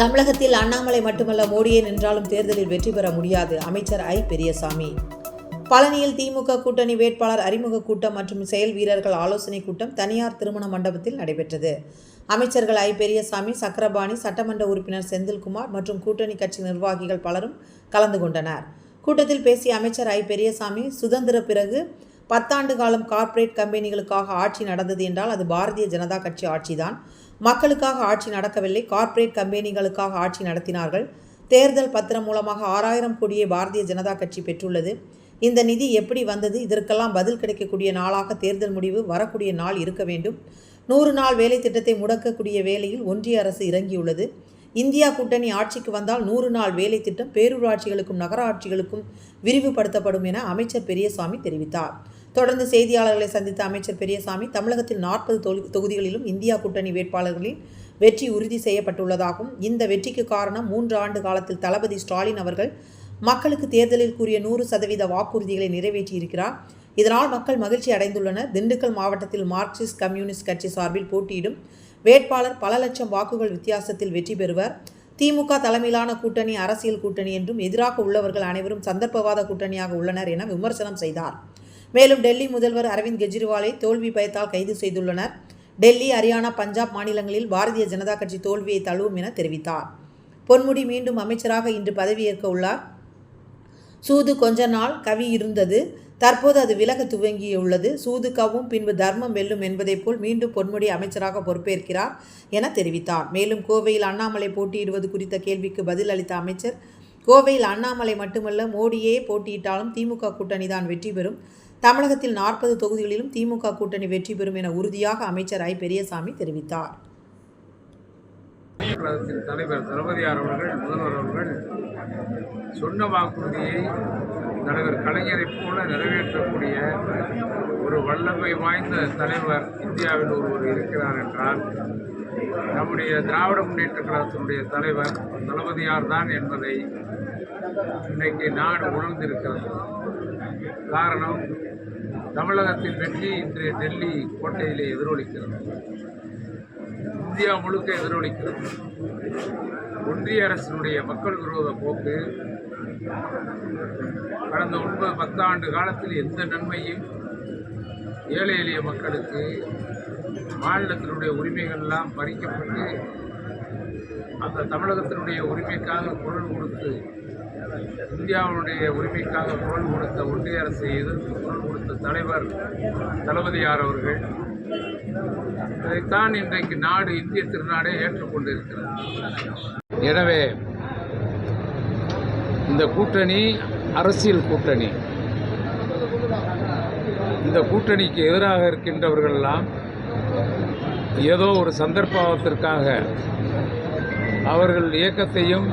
தமிழகத்தில் அண்ணாமலை மட்டுமல்ல மோடியே நின்றாலும் தேர்தலில் வெற்றி பெற முடியாது அமைச்சர் ஐ. பெரியசாமி. பழனியில் திமுக கூட்டணி வேட்பாளர் அறிமுக கூட்டம் மற்றும் செயல் வீரர்கள் ஆலோசனை கூட்டம் தனியார் திருமண மண்டபத்தில் நடைபெற்றது. அமைச்சர்கள் ஐ. பெரியசாமி சக்கரபாணி சட்டமன்ற உறுப்பினர் செந்தில்குமார் மற்றும் கூட்டணி கட்சி நிர்வாகிகள் பலரும் கலந்து கொண்டனர். கூட்டத்தில் பேசிய அமைச்சர் ஐ. பெரியசாமி சுதந்திர பிறகு பத்தாண்டு காலம் கார்ப்பரேட் கம்பெனிகளுக்காக ஆட்சி நடந்தது என்றால் அது பாரதிய ஜனதா கட்சி ஆட்சிதான். மக்களுக்காக ஆட்சி நடக்கவில்லை. கார்ப்பரேட் கம்பெனிகளுக்காக ஆட்சி நடத்தினார்கள். தேர்தல் பத்திரம் மூலமாக ஆறாயிரம் கோடியை பாரதிய ஜனதா கட்சி பெற்றுள்ளது. இந்த நிதி எப்படி வந்தது? இதற்கெல்லாம் பதில் கிடைக்கக்கூடிய நாளாக தேர்தல் முடிவு வரக்கூடிய நாள் இருக்க வேண்டும். நூறு நாள் வேலை திட்டத்தை முடக்கக்கூடிய வேலையில் ஒன்றிய அரசு இறங்கியுள்ளது. இந்தியா கூட்டணி ஆட்சிக்கு வந்தால் நூறு நாள் வேலை திட்டம் பேரூராட்சிகளுக்கும் நகராட்சிகளுக்கும் விரிவுபடுத்தப்படும் என அமைச்சர் பெரியசாமி தெரிவித்தார். தொடர்ந்து செய்தியாளர்களை சந்தித்த அமைச்சர் பெரியசாமி தமிழகத்தில் நாற்பது தொகுதிகளிலும் இந்தியா கூட்டணி வேட்பாளர்களின் வெற்றி உறுதி செய்யப்பட்டுள்ளதாகவும் இந்த வெற்றிக்கு காரணம் மூன்று ஆண்டு காலத்தில் தளபதி ஸ்டாலின் அவர்கள் மக்களுக்கு தேர்தலில் கூறிய நூறு சதவீத வாக்குறுதிகளை நிறைவேற்றியிருக்கிறார் இதனால் மக்கள் மகிழ்ச்சி அடைந்துள்ளனர். திண்டுக்கல் மாவட்டத்தில் மார்க்சிஸ்ட் கம்யூனிஸ்ட் கட்சி சார்பில் போட்டியிடும் வேட்பாளர் பல லட்சம் வாக்குகள் வித்தியாசத்தில் வெற்றி பெறுவர். திமுக தலைமையிலான கூட்டணி அரசியல் கூட்டணி என்றும் எதிராக உள்ளவர்கள் அனைவரும் சந்தர்ப்பவாத கூட்டணியாக உள்ளனர் என விமர்சனம் செய்தார். மேலும் டெல்லி முதல்வர் அரவிந்த் கெஜ்ரிவாலை தோல்வி பயத்தால் கைது செய்துள்ளனர். டெல்லி ஹரியானா பஞ்சாப் மாநிலங்களில் பாரதிய ஜனதா கட்சி தோல்வியை தழுவும் என தெரிவித்தார். பொன்முடி மீண்டும் அமைச்சராக இன்று பதவியேற்க உள்ளார். சூது கொஞ்ச நாள் கவி இருந்தது. தற்போது அது விலக துவங்கியுள்ளது. சூது கவும் பின்பு தர்மம் வெல்லும் என்பதைப் போல் மீண்டும் பொன்முடி அமைச்சராக பொறுப்பேற்கிறார் என தெரிவித்தார். மேலும் கோவையில் அண்ணாமலை போட்டியிடுவது குறித்த கேள்விக்கு பதில் அளித்த அமைச்சர் கோவையில் அண்ணாமலை மட்டுமல்ல மோடியே போட்டியிட்டாலும் திமுக கூட்டணிதான் வெற்றி பெறும். தமிழகத்தில் நாற்பது தொகுதிகளிலும் திமுக கூட்டணி வெற்றி பெறும் என உறுதியாக அமைச்சர் ஐ. பெரியசாமி தெரிவித்தார். கழகத்தின் தலைவர் தளபதியார் அவர்கள் முதல்வர் அவர்கள் சொன்ன வாக்குறுதியை தலைவர் கலைஞரைப் போல நிறைவேற்றக்கூடிய ஒரு வல்லமை வாய்ந்த தலைவர் இந்தியாவில் ஒருவர் இருக்கிறார் என்றால் நம்முடைய திராவிட முன்னேற்ற கழகத்தினுடைய தலைவர் தளபதியார் தான் என்பதை இன்றைக்கு நாடு உணர்ந்திருக்கிறது. காரணம் தமிழகத்தின் வெற்றி இன்று டெல்லி கோட்டையிலே எதிரொலிக்கிறது. இந்தியா முழுக்க எதிரொலிக்கிறது. ஒன்றிய அரசினுடைய மக்கள் விரோத போக்கு கடந்த ஒன்பது பத்தாண்டு காலத்தில் எந்த நன்மையும் ஏழை எளிய மக்களுக்கு மாநிலத்தினுடைய உரிமைகள்லாம் பறிக்கப்பட்டு அந்த தமிழகத்தினுடைய உரிமைக்காக குரல் கொடுத்து இந்தியாவுடைய உரிமைக்காக குரல் கொடுத்த ஒன்றிய அரசை எதிர்த்து குரல் கொடுத்த தலைவர் தளபதியார் அவர்கள் இதைத்தான் இன்றைக்கு நாடு இந்திய திருநாடே ஏற்றுக்கொண்டிருக்கிறது எனவே இந்த கூட்டணி அரசியல் கூட்டணி. இந்த கூட்டணிக்கு எதிராக இருக்கின்றவர்களெல்லாம் ஏதோ ஒரு சந்தர்ப்பத்திற்காக அவர்கள் இயக்கத்தையும்